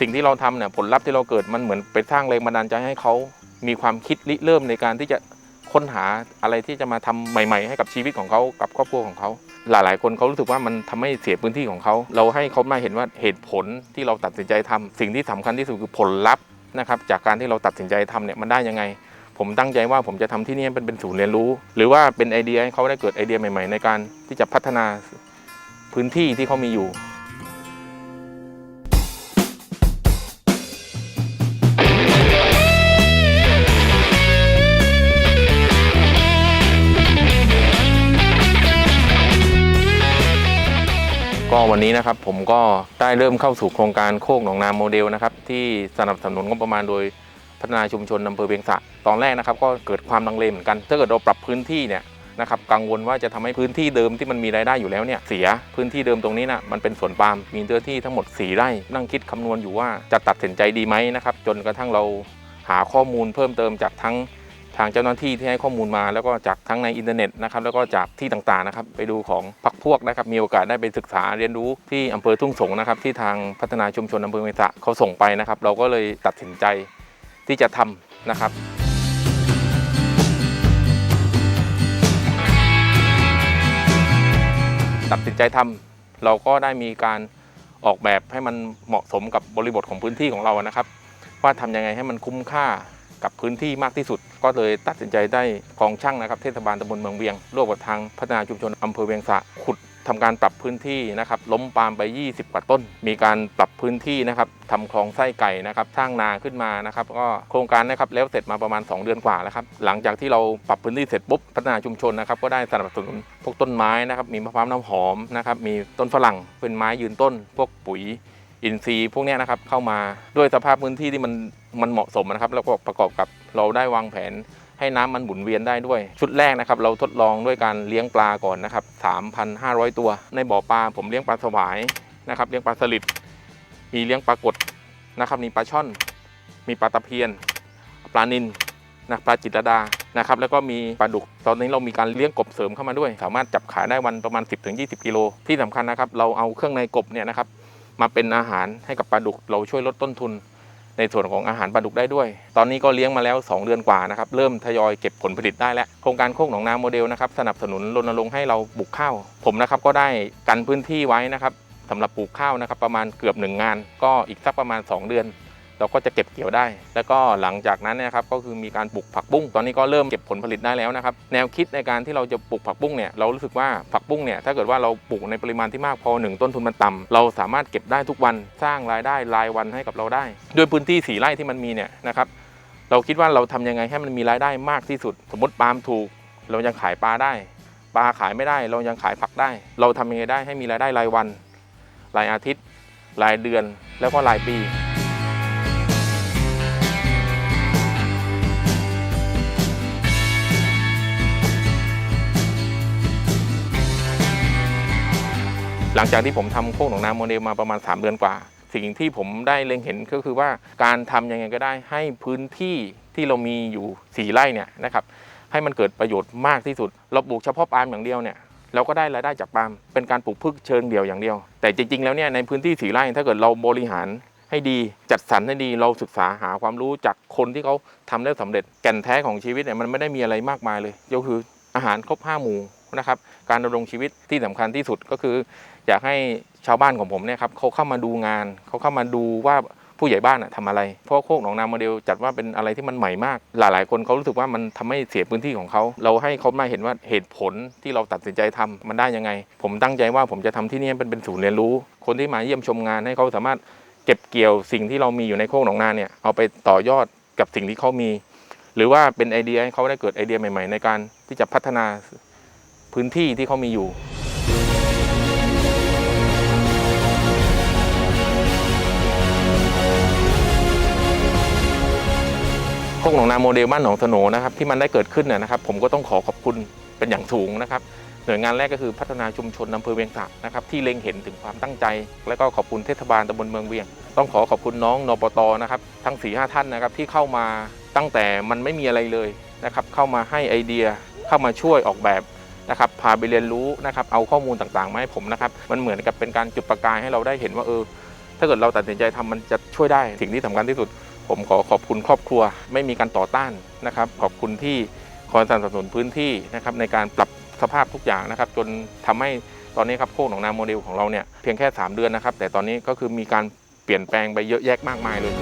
สิ่งที่เราทำเนี่ยผลลัพธ์ที่เราเกิดมันเหมือนไปสร้างแรงบันดาลใจให้เขามีความคิดริเริ่มในการที่จะค้นหาอะไรที่จะมาทำใหม่ ๆ ให้กับชีวิตของเขากับครอบครัวของเขา หลายๆ คนเขารู้สึกว่ามันทำให้เสียพื้นที่ของเขา เราให้เขามาเห็นว่าเหตุผลที่เราตัดสินใจทำสิ่งที่สำคัญที่สุดคือผลลัพธ์นะครับจากการที่เราตัดสินใจทำเนี่ยมันได้ยังไง ผมตั้งใจว่าผมจะทำที่นี่เป็นเป็นศูนย์เรียนรู้ หรือว่าเป็นไอเดียให้เขาได้เกิดไอเดียใหม่ ๆ ในการที่จะพัฒนาพื้นที่ที่เขามีอยู่ ก็วันนี้นะครับผมก็ได้เริ่มเข้าสู่โครงการโคกหนองนาโมเดลนะครับที่สนับสนุนงบประมาณโดยพัฒนาชุมชนอำเภอเวียงสะตอนแรกนะครับก็เกิดความลังเลเหมือนกัน ถ้าเกิดเราปรับพื้นที่เนี่ยนะครับกังวลว่าจะทำให้พื้นที่เดิมที่มันมีรายได้อยู่แล้วเนี่ยเสียพื้นที่เดิมตรงนี้นะมันเป็นสวนปาล์มมีเนื้อที่ทั้งหมด 4 ไร่ นั่งคิดคำนวณอยู่ว่าจะตัดสินใจดีไหมนะครับจนกระทั่งเราหาข้อมูลเพิ่มเติมจากทั้ง ทางเจ้าหน้าที่ที่ให้ข้อมูลมา แล้วก็จากทั้งในอินเทอร์เน็ตนะครับแล้วก็จากที่ต่างๆนะครับไปดูของพักพวกนะครับมีโอกาสได้ไปศึกษาเรียนรู้ที่อำเภอทุ่งสงนะครับที่ทางพัฒนาชุมชนอำเภอเมษะเขาส่งไปนะครับ เราก็เลยตัดสินใจที่จะทำนะครับตัดสินใจทำเราก็ได้มีการออกแบบให้มันเหมาะสมกับบริบทของพื้นที่ของเรานะครับ ว่าทำยังไงให้มันคุ้มค่า กับพื้นที่มากที่สุด ก็เลยตัดสินใจได้กองช่างนะครับเทศบาลตำบลเมืองเวียงร่วมกับทางพัฒนาชุมชนอำเภอเวียงสะขุดทำการปรับพื้นที่นะครับล้มปาล์มไป 20 กว่าต้น มีการปรับพื้นที่นะครับทำคลองไส้ไก่นะครับสร้างนาขึ้นมานะครับก็โครงการนะครับแล้วเสร็จมาประมาณ 2 เดือนกว่าแล้วครับหลังจากที่เราปรับพื้นที่เสร็จปุ๊บพัฒนาชุมชนนะครับก็ได้สนับสนุนพวกต้นไม้นะครับมีมะพร้าวน้ำหอมนะครับมีต้นฝรั่งเป็นไม้ยืนต้น พวกปุ๋ย อินทรีย์พวกนี้นะครับเข้ามาด้วยสภาพพื้นที่ที่มันมันเหมาะสมนะครับ แล้วก็ประกอบกับเราได้วางแผนให้น้ำมันหมุนเวียนได้ด้วย ชุดแรกนะครับ เราทดลองด้วยการเลี้ยงปลาก่อนนะครับ 3,500 ตัว ในบ่อปลาผมเลี้ยงปลาสวายนะครับ เลี้ยงปลาสลิดมีเลี้ยงปลากดนะครับมีปลาช่อน มีปลาตะเพียน ปลานิลนะปลาจิตรดานะครับ แล้วก็มีปลาดุก ตอนนี้เรามีการเลี้ยงกบเสริมเข้ามาด้วย สามารถจับขายได้วันประมาณ 10-20 กิโล ที่สำคัญนะครับ เราเอาเครื่องในกบเนี่ยนะครับ มาเป็นอาหารให้กับปลาดุก เราช่วยลดต้นทุน ในส่วนของอาหารปลาดุกได้ด้วย ตอนนี้ก็เลี้ยงมาแล้ว 2 เดือนกว่านะครับเริ่มทยอยเก็บผลผลิตได้แล้วโครงการโคกหนองนาโมเดลนะครับสนับสนุนรณรงค์ให้เราปลูกข้าว ผมนะครับก็ได้กันพื้นที่ไว้นะครับสำหรับปลูกข้าวนะครับประมาณเกือบ 1 งาน ก็อีกสักประมาณ 2 เดือน เราก็จะเก็บเกี่ยวได้ แล้วก็หลังจากนั้นนะครับก็คือมีการปลูกผักบุ้งตอนนี้ก็เริ่มเก็บผลผลิตได้แล้วนะครับแนวคิดในการที่เราจะปลูกผักบุ้งเนี่ยเรารู้สึกว่าผักบุ้งเนี่ยถ้าเกิดว่าเราปลูกในปริมาณที่มากพอหนึ่งต้นทุนมันต่ำเราสามารถเก็บได้ทุกวันสร้างรายได้รายวันให้กับเราได้ ด้วยพื้นที่สีไร่ที่มันมีเนี่ยนะครับเราคิดว่าเราทำยังไงให้มันมีรายได้มากที่สุด สมมติปาล์มถูก เรายังขายปลาได้ ปลาขายไม่ได้ เรายังขายผักได้ เราทำยังไงได้ให้มีรายได้รายวัน รายอาทิตย์ รายเดือนแล้วก็รายปี หลังจากที่ผมทำโคกหนองนาโมเดลมาประมาณ 3 เดือนกว่า สิ่งที่ผมได้เล็งเห็นก็คือว่าการทำยังไงก็ได้ให้พื้นที่ที่เรามีอยู่ 4 ไร่เนี่ยนะครับให้มันเกิดประโยชน์มากที่สุด เราปลูกเฉพาะปาล์มอย่างเดียวเนี่ยเราก็ได้รายได้จากปาล์มเป็นการปลูกพืชเชิงเดี่ยวอย่างเดียว แต่จริงๆแล้วเนี่ยในพื้นที่สีไร่ถ้าเกิดเราบริหารให้ดีจัดสรรให้ดีเราศึกษาหาความรู้จากคนที่เขาทำได้สำเร็จแก่นแท้ของชีวิตเนี่ยมันไม่ได้มีอะไรมากมายเลยก็คืออาหารครบห้าหมู่ นะครับ การดำรงชีวิตที่สำคัญที่สุดก็คือ อยากให้ชาวบ้านของผมเนี่ยครับเขาเข้ามาดูงาน เขาเข้ามาดูว่าผู้ใหญ่บ้านอะทำอะไร เพราะโคกหนองนาโมเดลจัดว่าเป็นอะไรที่มันใหม่มาก หลาย ๆ คนเขารู้สึกว่ามันทำให้เสียพื้นที่ของเขา เราให้เขามาเห็นว่าเหตุผลที่เราตัดสินใจทำมันได้ยังไง ผมตั้งใจว่าผมจะทำที่นี่เป็นเป็นศูนย์เรียนรู้ คนที่มาเยี่ยมชมงานให้เขาสามารถเก็บเกี่ยวสิ่งที่เรามีอยู่ในโคกหนองนาเนี่ยเอาไปต่อยอดกับสิ่งที่เขามี หรือว่าเป็นไอเดียให้เขาได้เกิดไอเดียใหม่ ๆ ในการที่จะพัฒนา พื้นที่ที่เขามีอยู่โคกหนองนาโมเดลบ้านหนองสโนนะครับที่มันได้เกิดขึ้นเนี่ยนะครับ ผมก็ต้องขอขอบคุณเป็นอย่างสูงนะครับหน่วยงานแรกก็คือพัฒนาชุมชนอำเภอเวียงสะนะครับที่เล็งเห็นถึงความตั้งใจ และก็ขอบคุณเทศบาลตำบลเมืองเวียง ต้องขอขอบคุณน้องนปตนะครับทั้ง4ีหท่านนะครับที่เข้ามาตั้งแต่มันไม่มีอะไรเลยนะครับเข้ามาให้ไอเดียเข้ามาช่วยออกแบบ นะครับพาไปเรียนรู้นะครับเอาข้อมูลต่างๆมาให้ผมนะครับมันเหมือนกับเป็นการจุดประกายให้เราได้เห็นว่าเออ ถ้าเกิดเราตัดสินใจทำมันจะช่วยได้สิ่งที่สำคัญที่สุด ผมขอขอบคุณครอบครัว ไม่มีการต่อต้านนะครับ ขอบคุณที่คอยสนับสนุนพื้นที่นะครับในการปรับสภาพทุกอย่างนะครับ จนทำให้ตอนนี้ครับโคกหนองนาโมเดลของเราเนี่ยเพียงแค่ 3 เดือนนะครับ แต่ตอนนี้ก็คือมีการเปลี่ยนแปลงไปเยอะแยะมากมายเลย